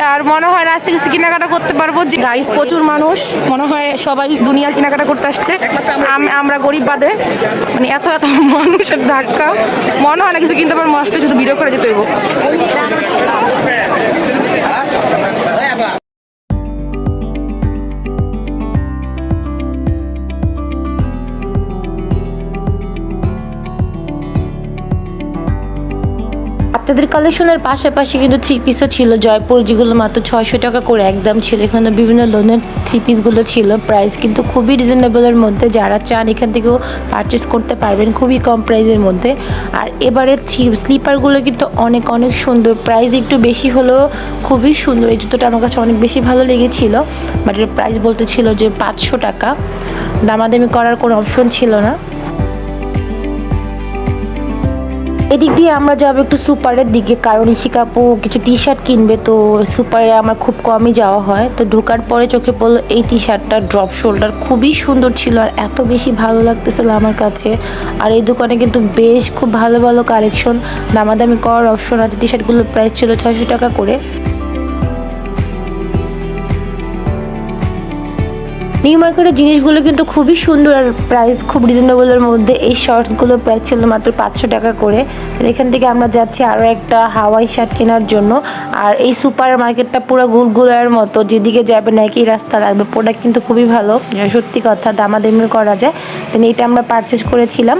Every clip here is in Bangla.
আর মনে হয় আজকে কিছু কেনাকাটা করতে পারব। যে গাইস প্রচুর মানুষ, মনে হয় সবাই দুনিয়ার কেনাকাটা করতে আসছে। আম- আমরা গরিব বাদে মানে এত এত মানুষের ধাক্কা। মনে হয় না কিছু কিনতে পারব মস্ত শুধু ভিডিও করে যেতে হইব। কালেকশনের পাশাপাশি কিন্তু থ্রি পিসও ছিল জয়পুর, যেগুলো মাত্র ছয়শো টাকা করে একদম ছিল। এখানে বিভিন্ন লোনের থ্রি পিসগুলো ছিল। প্রাইস কিন্তু খুবই রিজনেবলের মধ্যে। যারা চান এখান থেকেও পারচেস করতে পারবেন খুবই কম প্রাইসের মধ্যে। আর এবারে থ্রি স্লিপারগুলো কিন্তু অনেক অনেক সুন্দর। প্রাইস একটু বেশি হলেও খুবই সুন্দর। এই জুতোটা আমার কাছে অনেক বেশি ভালো লেগেছিল। বাট এর প্রাইস বলতে ছিল যে পাঁচশো টাকা। দামাদামি করার কোনো অপশন ছিল না। এদিক দিয়ে আমরা যাব একটু সুপারের দিকে, কারণ শিকাপু কিছু টি শার্ট কিনবে, তো সুপারে আমার খুব কমই যাওয়া হয়। তো ঢোকার পরে চোখে পড়ল এই টি শার্টটা ড্রপ শোল্ডার খুবই সুন্দর ছিল আর এত বেশি ভালো লাগতেছিল আমার কাছে। আর এই দোকানে কিন্তু বেশ খুব ভালো ভালো কালেকশন দামাদামি করার অপশন আছে। টি শার্টগুলো প্রাইস ছিল ছয়শো টাকা করে। নিউ মার্কেটের জিনিসগুলো কিন্তু খুবই সুন্দর আর প্রাইস খুব রিজনেবলের মধ্যে। এই শর্টসগুলোর প্রাইস ছিল মাত্র পাঁচশো টাকা করে। এখান থেকে আমরা যাচ্ছি আরও একটা হাওয়াই শার্ট কেনার জন্য। আর এই সুপার মার্কেটটা পুরো গুলগুলার মতো। যেদিকে যাবে না একই রাস্তা লাগবে। প্রোডাক্ট কিন্তু খুবই ভালো। সত্যি কথা দামাদামি করা যায়। দেন এটা আমরা পারচেস করেছিলাম।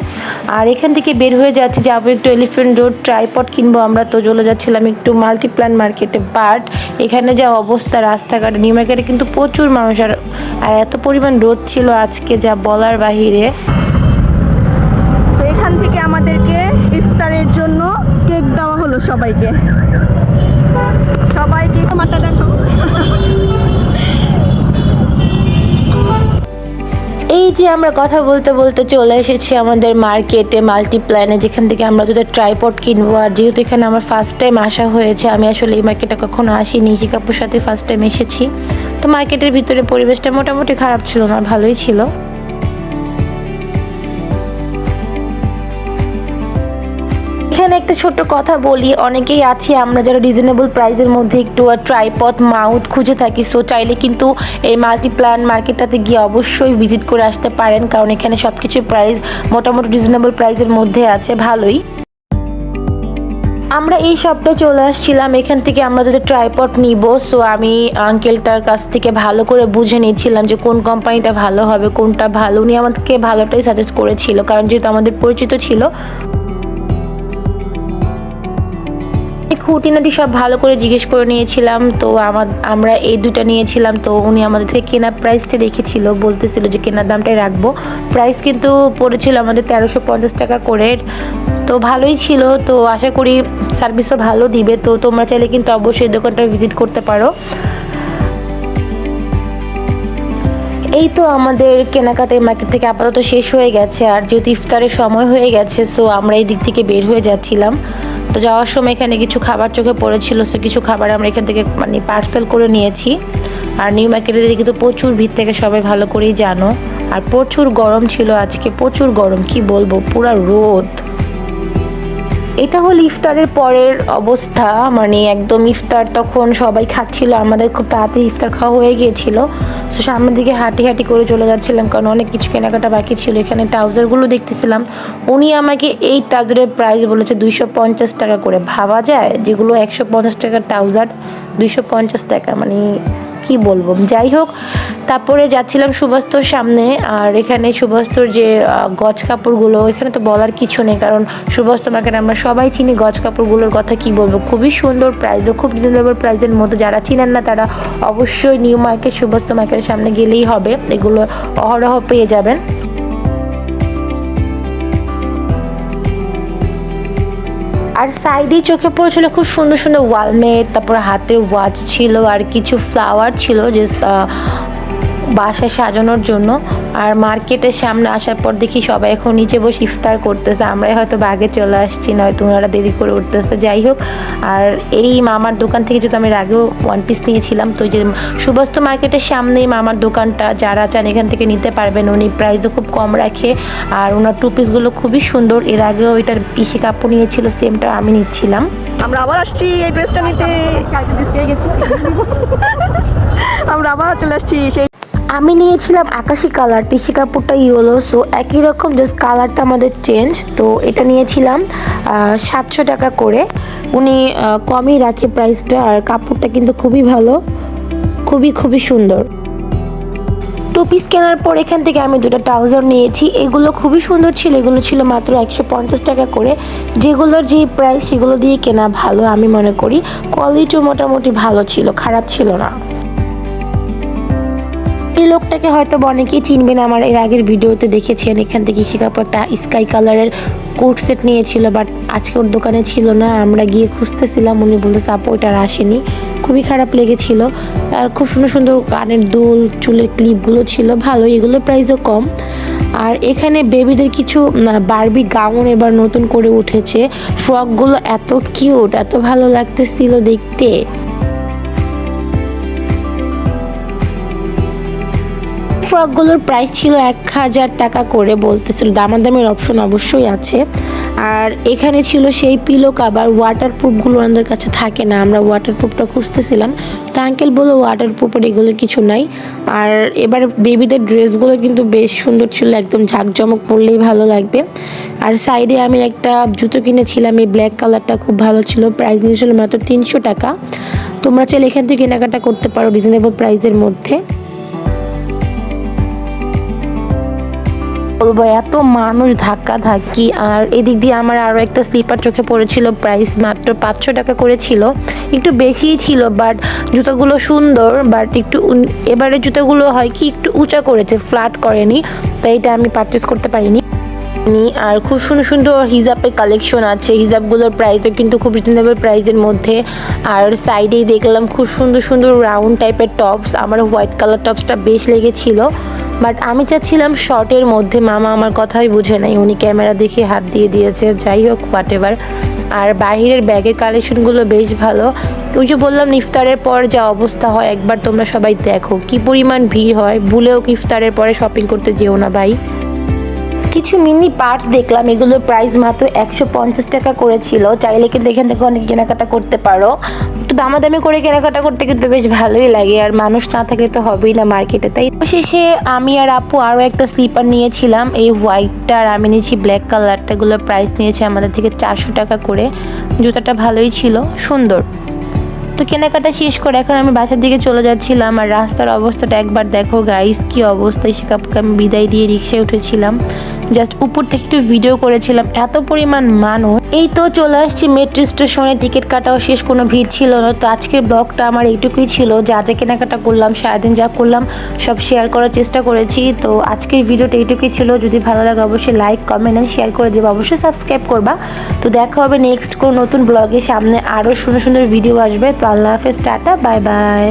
আর এখান থেকে বের হয়ে যাচ্ছি, যাব একটু এলিফেন্ট রোড ট্রাইপড কিনবো আমরা। তো চলে যাচ্ছিলাম একটু মাল্টিপ্ল্যান মার্কেটে বাট এখানে যা অবস্থা, রাস্তাঘাটে নিউ মার্কেটে কিন্তু প্রচুর মানুষ। আর এত পরিমাণ রোদ ছিল আজকে যা বলার বাহিরে। এখান থেকে আমাদেরকে ইফতারের জন্য কেক দেওয়া হলো সবাইকে। সবাইকে মাথা দেখো এই যে আমরা কথা বলতে বলতে চলে এসেছি আমাদের মার্কেটে মাল্টিপ্ল্যানে যেখান থেকে আমরা দুটো ট্রাইপড কিনবো। আর যেহেতু এখানে আমার ফার্স্ট টাইম আসা হয়েছে, আমি আসলে এই মার্কেটে কখনো আসিনি কাপুর সাথে ফার্স্ট টাইম এসেছি। তো মার্কেটের ভিতরে পরিবেশটা মোটামুটি খারাপ ছিল না, ভালোই ছিল। এখানে একটা ছোট্ট কথা বলি, অনেকেই আছি, আমরা যারা রিজনেবল প্রাইসের মধ্যে একটু ট্রাইপথ মাউথ খুঁজে থাকি সো চাইলে কিন্তু এই মাল্টিপ্ল্যান মার্কেটটাতে গিয়ে অবশ্যই ভিজিট করে আসতে পারেন, কারণ এখানে সব কিছু প্রাইস মোটামুটি রিজনেবল প্রাইসের মধ্যে আছে, ভালোই। আমরা এই শপটায় চলে আসছিলাম, এখান থেকে আমরা যদি ট্রাইপড নিব সো আমি আঙ্কেলটার কাছ থেকে ভালো করে বুঝে নিয়েছিলাম যে কোন কোম্পানিটা ভালো হবে, কোনটা ভালো। উনি আমাদেরকে ভালোটাই সাজেস্ট করেছিল, কারণ যেহেতু আমাদের পরিচিত ছিল খুঁটিনাটি সব ভালো করে জিজ্ঞেস করে নিয়েছিলাম, তো আমার, আমরা এই দুটা নিয়েছিলাম, তো উনি আমাদের থেকে কেনা প্রাইসটা রেখেছিল, বলতেছিল যে কেনার দামটাই রাখব। প্রাইস কিন্তু পড়েছিল আমাদের তেরোশো পঞ্চাশ টাকা করে, তো ভালোই ছিল, তো আশা করি সার্ভিসও ভালো দিবে, তো তোমরা চাইলে কিন্তু অবশ্যই দোকানটা ভিজিট করতে পারো। এই তো আমাদের কেনাকাটার মার্কেট থেকে আপাতত শেষ হয়ে গেছে, আর যেহেতু ইফতারের সময় হয়ে গেছে সো আমরা এই দিক থেকে বের হয়ে যাচ্ছিলাম। তো যাওয়ার সময় এখানে কিছু খাবার চোখে পড়েছিল সো কিছু খাবার আমরা এখান থেকে মানে পার্সেল করে নিয়েছি। আর নিউ মার্কেটের দিকে তো প্রচুর ভিড় থেকে, সবাই ভালো করেই জানো। আর প্রচুর গরম ছিল আজকে, প্রচুর গরম, কি বলব? পুরা রোদ। এটা হলো ইফতারের পরের অবস্থা। মানে একদম ইফতার তখন সবাই খাচ্ছিল, আমাদের খুব তাড়াতাড়ি ইফতার খাওয়া হয়ে গিয়েছিল। তো সামনের দিকে হাঁটি হাঁটি করে চলে যাচ্ছিলাম, কারণ অনেক কিছু কেনাকাটা বাকি ছিল। এখানে ট্রাউজারগুলো দেখতেছিলাম। উনি আমাকে এই ট্রাউজারের প্রাইস বলেছে দুইশো পঞ্চাশ টাকা করে। ভাবা যায় যেগুলো একশো পঞ্চাশ টাকার ট্রাউজার, দুইশো পঞ্চাশ টাকা। মানে কি বলব? যাই হোক, তারপরে যাচ্ছিলাম সুভাস্তর সামনে, আর এখানে সুভাস্তর যে গজ কাপড়গুলো, এখানে তো বলার কিছু নেই, কারণ সুভাস্তর মার্কেট আমরা সবাই চিনি, গজ কাপড়গুলোর কথা কি বলব? খুবই সুন্দর প্রাইস খুব রিজনেবল প্রাইসের মধ্যে, যারা চিনেন না তারা অবশ্যই নিউ মার্কেট সুভাস্তর মার্কেটের সামনে গেলেই হবে, এগুলো অহরহ পেয়ে যাবেন। আর সাইডে চোখে পড়েছিল খুব সুন্দর সুন্দর ওয়ালমেট তারপর হাতের ওয়াচ ছিল আর কিছু ফ্লাওয়ার ছিল যে বাসায় সাজানোর জন্য। আর মার্কেটের সামনে আসার পর দেখি সবাই এখন নিচে বসে ইফতার করতেছে আমরাই হয়তো বাগে চলে আসছি নয়তো ওনারা দেরি করে উঠতেছে যাই হোক আর এই মামার দোকান থেকে যদি আমি আগেও ওয়ান পিস নিয়েছিলাম তো ওই যে সুবাস্ত মার্কেটের সামনেই মামার দোকানটা যারা চান এখান থেকে নিতে পারবেন উনি প্রাইসও খুব কম রাখে আর ওনার টু পিসগুলো খুবই সুন্দর এর আগেও এটার পিসি কাপড় নিয়েছিল সেমটা আমি নিচ্ছিলাম আমরা আবার আসছি এই ড্রেসটা নিতে আমরা আবার চলে আসছি সেই আমি নিয়েছিলাম আকাশি কালার টিসি কাপড়টা ইয়েলো সো একই রকম জাস্ট কালারটা আমাদের চেঞ্জ তো এটা নিয়েছিলাম সাতশো টাকা করে। উনি কমই রাখে প্রাইসটা আর কাপড়টা কিন্তু খুবই ভালো, খুবই খুবই সুন্দর। টু পিস কেনার পর এখান থেকে আমি দুটো ট্রাউজার নিয়েছি, এগুলো খুবই সুন্দর ছিল, এগুলো ছিল মাত্র একশো পঞ্চাশ টাকা করে। যেগুলোর যে প্রাইস সেগুলো দিয়ে কেনা ভালো, আমি মনে করি। কোয়ালিটিও মোটামুটি ভালো ছিল, খারাপ ছিল না। এই লোকটাকে হয়তো অনেকেই চিনবেন, আমার এর আগের ভিডিওতে দেখেছেন এখান থেকে শিকাপু একটা স্কাই কালারের কোট সেট নিয়েছিল, বাট আজকে ওর দোকানে ছিল না। আমরা গিয়ে খুঁজতেছিলাম, উনি বলতেছে আপু ওইটা আর আসেনি। খুবই খারাপ লেগেছিল। আর খুব সুন্দর সুন্দর কানের দুল, চুলের ক্লিপগুলো ছিল ভালো এগুলো প্রাইসও কম। আর এখানে বেবিদের কিছু বারবি গাউন এবার নতুন করে উঠেছে। ফ্রকগুলো এত কিউট এত ভালো লাগতেছিল দেখতে। ফ্রকগুলোর প্রাইস ছিল এক হাজার টাকা করে বলতেছিল। দামাদামের অপশন অবশ্যই আছে। আর এখানে ছিল সেই পিলো কাবার ওয়াটারপ্রুফগুলো ওনাদের কাছে থাকে না, আমরা ওয়াটারপ্রুফটা খুঁজতেছিলাম। তো আঙ্কেল বলল ওয়াটারপ্রুফের এগুলো কিছু নাই। আর এবার বেবিদের ড্রেসগুলো কিন্তু বেশ সুন্দর ছিল, একদম ঝাঁকজমক পরলেই ভালো লাগবে। আর সাইডে আমি একটা জুতো কিনেছিলাম, এই ব্ল্যাক কালারটা খুব ভালো ছিল প্রাইস নিয়েছিল মাত্র তিনশো টাকা। তোমরা চাইলে এখান থেকে কেনাকাটা করতে পারো রিজনেবল প্রাইসের মধ্যে। বলব, এত মানুষ ধাক্কা ধাক্কি আর এদিক দিয়ে আমার আরও একটা স্লিপার চোখে পড়েছিল, প্রাইস মাত্র পাঁচশো টাকা করেছিল। একটু বেশিই ছিল, বাট জুতোগুলো সুন্দর, বাট একটু এবারে জুতোগুলো হয় কি, একটু উঁচা করেছে, ফ্ল্যাট করেনি, তাই এটা আমি পারচেস করতে পারিনি। আর খুব সুন্দর সুন্দর হিজাবের কালেকশন আছে, হিজাবগুলোর প্রাইসও কিন্তু খুব রিজনেবল প্রাইসের মধ্যে। আর সাইডেই দেখলাম খুব সুন্দর সুন্দর রাউন্ড টাইপের টপস আমার হোয়াইট কালার টপসটা বেশ লেগেছিল। বাট আমি চাচ্ছিলাম শর্টের মধ্যে মামা আমার কথাই বুঝে নাই। উনি ক্যামেরা দেখে হাত দিয়ে দিয়েছে, যাই হোক হোয়াট এভার আর বাহিরের ব্যাগের কালেকশনগুলো বেশ ভালো। ওই যে বললাম, ইফতারের পর যা অবস্থা হয়, একবার তোমরা সবাই দেখো। কি পরিমাণ ভিড় হয়, ভুলেও ইফতারের পরে শপিং করতে যেও না ভাই। কিছু মিনি পার্টস দেখলাম, এগুলোর প্রাইস মাত্র একশো পঞ্চাশ টাকা করেছিল। চাইলে কিন্তু এখান থেকে অনেক কেনাকাটা করতে পারো। একটু দামাদামি করে কেনাকাটা করতে কিন্তু বেশ ভালোই লাগে, আর মানুষ না থাকলে তো হবেই না মার্কেটে তাই শেষে আমি আর আপু আরও একটা স্লিপার নিয়েছিলাম, এই হোয়াইটটা আর আমি নিয়েছি ব্ল্যাক কালারটা এগুলোর প্রাইস নিয়েছে আমাদের থেকে চারশো টাকা করে। জুতাটা ভালোই ছিল, সুন্দর। তো কেনাকাটা শেষ করে এখন আমি বাসার দিকে চলে যাচ্ছিলাম, আর রাস্তার অবস্থাটা একবার দেখো গাইস কি অবস্থায় সে কাপুকে আমি বিদায় দিয়ে রিক্সায় উঠেছিলাম। জাস্ট উপর থেকে একটু ভিডিও করেছিলাম, এত পরিমাণ মানুষ। এই তো চলে আসছি মেট্রো স্টেশনে টিকিট কাটাও শেষ, কোনো ভিড় ছিল না। তো আজকের ব্লগটা আমার এইটুকুই ছিল। যা যা কেনাকাটা করলাম, সারাদিন যা করলাম, সব শেয়ার করার চেষ্টা করেছি। তো আজকের ভিডিওটা এইটুকুই ছিল। যদি ভালো লাগে অবশ্যই লাইক কমেন্ট অ্যান্ড শেয়ার করে দেবো। অবশ্যই সাবস্ক্রাইব করবা। তো দেখা হবে নেক্সট কোনো নতুন ব্লগের সামনে আরও সুন্দর সুন্দর ভিডিও আসবে। তো আল্লাহ হাফেজ, টাটা বাই বাই